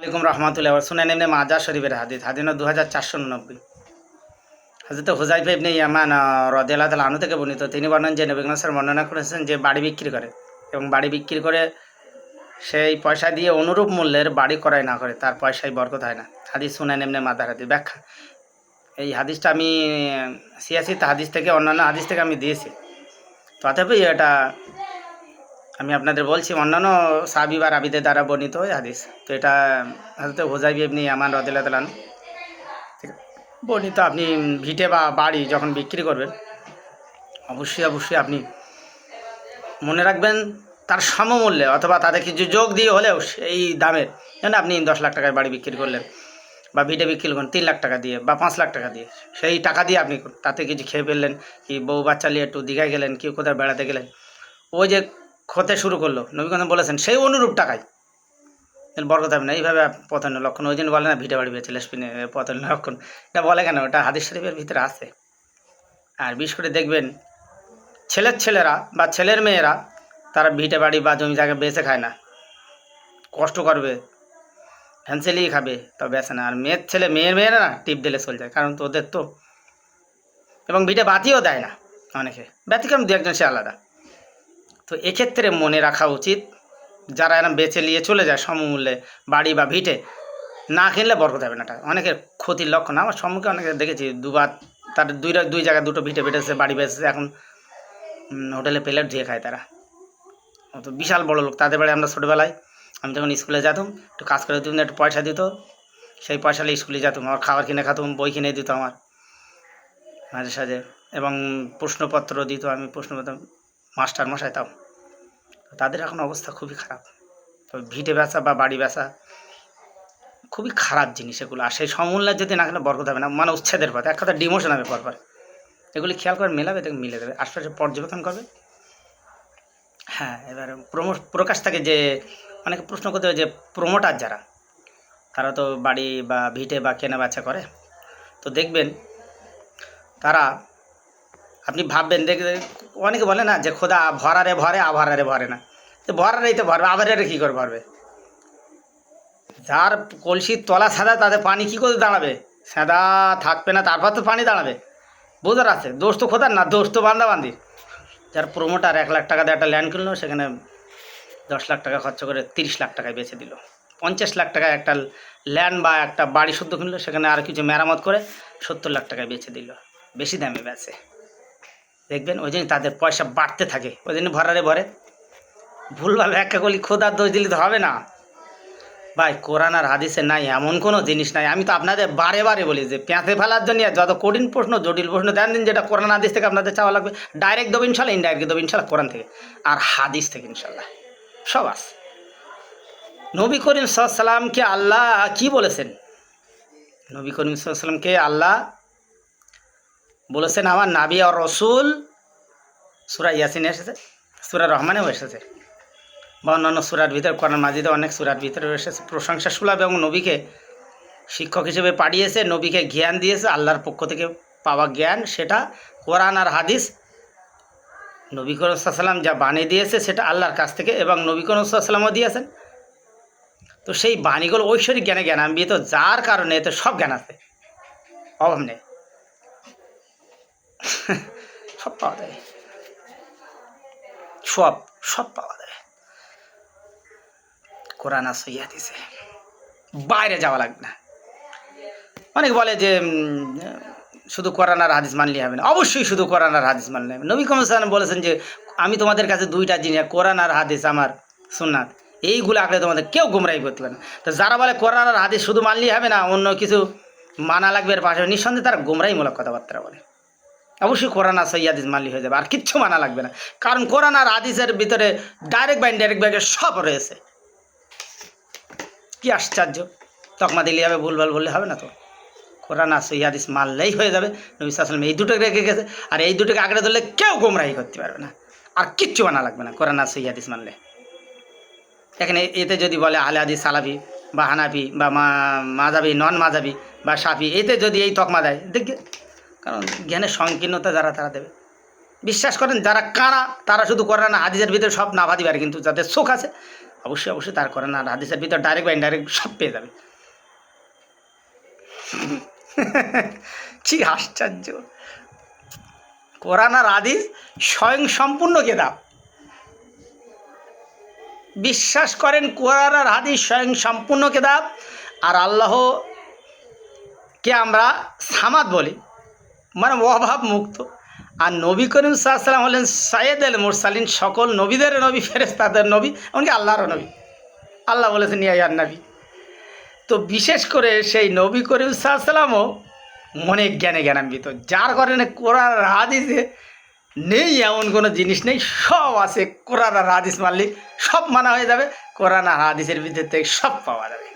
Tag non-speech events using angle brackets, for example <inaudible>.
আলাইকুম রহমতুল্লাহ। শুনে নেমনে মাজা শরীফের হাদিস। হাদিন দু হাজার চারশো উননব্বই। হাজরত হুজাইফ ইবনে ইয়ামান তাল আনু থেকে বর্ণিত। তিনি বর্ণন যে নবীন স্যার বর্ণনা করেছেন যে বাড়ি বিক্রি করে। এবং বাড়ি বিক্রি করে সেই পয়সা দিয়ে অনুরূপ মূল্যের বাড়ি করাই না করে, তার পয়সায় বরকত হয় না। হাদিস শুনে নেমনে মাদার হাদিস ব্যাখ্যা। এই হাদিসটা আমি সিয়াসি হাদিস থেকে, অন্যান্য হাদিস থেকে আমি দিয়েছি। তথাপি এটা আমি আপনাদের বলছি, অন্যান্য সাবি বা রাবিদের দ্বারা বর্ণিত ওই হাদিস। তো এটা হয়তো হোজাইবি এমনি আমার রদিল্লা তালান বর্ণিত, আপনি ভিটে বা বাড়ি যখন বিক্রি করবেন, অবশ্যই অবশ্যই আপনি মনে রাখবেন তার সমমূল্যে অথবা তাদের কিছু যোগ দিয়ে হলেও এই দামের, যেন আপনি দশ লাখ টাকায় বাড়ি বিক্রি করলেন বা ভিটে বিক্রি করলেন তিন লাখ টাকা দিয়ে বা পাঁচ লাখ টাকা দিয়ে, সেই টাকা দিয়ে আপনি তাতে কিছু খেয়ে ফেললেন, কি বউ বাচ্চা নিয়ে একটু দীঘায় গেলেন, কি কোথায় বেড়াতে গেলেন, ওই যে ক্ষতে শুরু করল। নবীগঞ্জ বলেছেন, সেই অনুরূপ টাকায় বরকত হবে না। এইভাবে পতন লক্ষণ, ওই জন্য বলে না, ভিটে বাড়ি বেছে লেসপিনে পতন লক্ষণ। এটা বলে কেন? ওটা হাদিস শরীফের ভিতরে আছে। আর বিশেষ করে দেখবেন, ছেলের ছেলেরা বা ছেলের মেয়েরা, তারা ভিটে বাড়ি বা জমি জায়গা বেঁচে খায় না। কষ্ট করবে ফ্যান্সেলি খাবে তবে বেছে না। আর মেয়ের ছেলে, মেয়ের মেয়েরা না, টিপ দিলে চলে যায়। কারণ তো ওদের তো, এবং ভিটে বাতিও দেয় না অনেকে। ব্যতিক্রম দু একজন সে আলাদা। তো এক্ষেত্রে মনে রাখা উচিত, যারা এরম বেছে নিয়ে চলে যায় সমমূল্যে বাড়ি বা ভিটে, না কিনলে বরকত হবে না অনেকের ক্ষতির লক্ষণ। আমার সম্মুখে অনেকে দেখেছি, দুবার তার দুই দুই জায়গায় দুটো ভিটে বেটেছে বাড়ি বেঁচেছে এখন হোটেলে প্লেট ধুয়ে খায় তারা। তো বিশাল বড় লোক, তাদের বাড়ি আমরা ছোটোবেলায়, আমি যখন স্কুলে যেতাম, একটু কাজ করে দিতাম, একটু পয়সা দিত, সেই পয়সা নিয়ে স্কুলে যেতাম, আমার খাবার কিনে খাতাম, বই কিনে দিত আমার। মাঝে সাঝে, এবং প্রশ্নপত্র দিত, আমি প্রশ্নপত্র মাস্টার মশাই তাও। তাদের এখন অবস্থা খুবই খারাপ। তবে ভিটে বেচা বা বাড়ি বেচা খুবই খারাপ জিনিস এগুলো। আর সেই সমূল্যের যদি না কিনে বরকত হবে না মানে উচ্ছেদের পথে। এক কথা ডিমোশন হবে পরপর। এগুলি খেয়াল করে মেলাবে দেখে মিলে দেবে আশপাশে পর্যবেক্ষণ করবে। হ্যাঁ এবার প্রমো প্রকাশ থাকে যে অনেকে প্রশ্ন করতে হবে যে প্রমোটার যারা, তারা তো বাড়ি বা ভিটে বা কেনা বেচা করে। তো দেখবেন তারা আপনি ভাববেন, দেখ অনেকে বলে না যে খোদা ভরারে ভরে, আভারারে ভরে না। তো ভরারেই তো ভরবে, আভারারে কী করে ভরবে? যার কলসির তলা সাদা তাদের পানি কী করে দাঁড়াবে? সাদা থাকবে না, তারপর তো পানি দাঁড়াবে। বোঝার আছে, দোষ তো খোদার না, দোষ তো বান্দা বান্দির যার প্রমোটার এক লাখ টাকা দিয়ে একটা ল্যান্ড কিনলো, সেখানে দশ লাখ টাকা খরচ করে তিরিশ লাখ টাকায় বেচে দিল। পঞ্চাশ লাখ টাকায় একটা ল্যান্ড বা একটা বাড়ি শুদ্ধ কিনলো, সেখানে আর কিছু মেরামত করে সত্তর লাখ টাকায় বেচে দিল। বেশি দামে বেচে। দেখবেন ওই জন্য তাদের পয়সা বাড়তে থাকে, ওই জন্য ভরারে ভরে। ভুলভাল ব্যাখ্যা করলি, খোদার দোষ দিলে তো হবে না। ভাই, কোরআন আর হাদিসে নাই, এমন কোনো জিনিস নাই। আমি তো আপনাদের বারে বারে বলি যে পেঁচে ফেলার জন্য যত কঠিন প্রশ্ন, জটিল প্রশ্ন দেন দিন, যেটা কোরআন হাদিস থেকে আপনাদের চাওয়া লাগবে ডাইরেক্ট দেবো ইনশাল্লাহ ইনডাইরেক্ট দেবো ইনশাল্লাহ, কোরআন থেকে। আর হাদিস থেকে ইনশাল্লাহ, সব আছে। নবী করিম সাল্লামকে আল্লাহ কি বলেছেন? নবী করিম সাল্লামকে আল্লাহ বলেছেন আমার নাবি আর রসুল সুরা ইয়াসিনে এসেছে, সুরা রহমানেও এসেছে বা অন্যান্য সুরার ভিতরে, কোরআন মাজিদে অনেক সুরার ভিতরে এসেছে। প্রশংসা সুলাভ এবং নবীকে শিক্ষক হিসেবে পাঠিয়েছে, নবীকে জ্ঞান দিয়েছে, আল্লাহর পক্ষ থেকে পাওয়া জ্ঞান, সেটা কোরআন আর হাদিস। নবী করিম যা বাণী দিয়েছে, সেটা আল্লাহর কাছ থেকে এবং নবী করিম দিয়েছেন। তো সেই বাণীগুলো ঐশ্বরিক জ্ঞানে জ্ঞানান্বিত, যার কারণে এতে সব জ্ঞান আছে, অভাব নেই। সব পাওয়া যায়। সব সব পাওয়া যায়। কোরআন আর সইয়া দিছে বাইরে যাওয়া লাগবে না। অনেক বলে যে শুধু কোরআন আর হাদিস মানলে হবে না। অবশ্যই শুধু কোরআন আর হাদিস মানলে হবে নবী কমসান বলেছেন যে, আমি তোমাদের কাছে দুইটা জিনিস কোরআন আর হাদিস আমার সুন্নাত। এইগুলো আঁকড়ে তোমাদের কেউ গুমরাই করতে পারে না। তো যারা বলে কোরআন আর হাদিস শুধু মানলেই হবে না, অন্য কিছু মানা লাগবে, এর পাশে নিঃসন্দেহে তারা গুমরাইমূলক কথাবার্তা বলে। অবশ্যই কোরআন আর সৈয়াদিস মানলি হয়ে যাবে, আর কিচ্ছু মানা লাগবে না। কারণ কোরআন আর হাদিসের ভিতরে ডাইরেক্ট বা ইনডাইরেক্ট ব্যাগে সব রয়েছে। কি আশ্চর্য। তকমা দিলে হবে, ভুলভাল বললে হবে না তো। কোরআন আর সৈয়াদিস মানলেই হয়ে যাবে। নবী এই দুটোকে রেখে গেছে, আর এই দুটোকে আঁকড়ে ধরলে কেউ গোমরাহি করতে পারবে না। আর কিচ্ছু মানা লাগবে না, কোরআন আর সৈয়াদিস মানলে। এখানে এতে যদি বলে আলে আদি সালাফি বা হানাফি বা মা মাজাবি নন মাজাবি বা সাফি, এতে যদি এই তকমা দেয়, দেখবে কারণ জ্ঞানের সংকীর্ণতা যারা, তারা দেবে। বিশ্বাস করেন, যারা কানা তারা শুধু করে না, হাদিসের ভিতরে সব না ভাবি পারে কিন্তু যাদের চোখ আছে, অবশ্যই অবশ্যই তার করেন আর হাদিসের ভিতর ডাইরেক্ট বা ইনডাইরেক্ট সব পেয়ে যাবে। <laughs> কি আশ্চর্য। কোরআন আর হাদিস স্বয়ং সম্পূর্ণ কেতাব। বিশ্বাস করেন, কোরআন আর হাদিস স্বয়ং সম্পূর্ণ কেতাব, আর আল্লাহ কে আমরা সামাদ বলি। মানে অভাব মুক্ত। আর নবী করিম সাল্লাম হলেন সাইয়েদ আল মুরসালিন, সকল নবীদের নবী ফেরেস তাদের নবী, এমনকি আল্লাহরও নবী। আল্লাহ বলেছেন ইয়ার নবী। তো বিশেষ করে সেই নবী করিম সাল্লামও মনে জ্ঞানে জ্ঞানান্বিত। যার কারণে কোরআন হাদিসে নেই, এমন কোনো জিনিস নেই, সব আছে। কোরআন আর হাদিস মানলে সব মানা হয়ে যাবে, কোরআন আর হাদিসের ভিতর থেকে সব পাওয়া যাবে।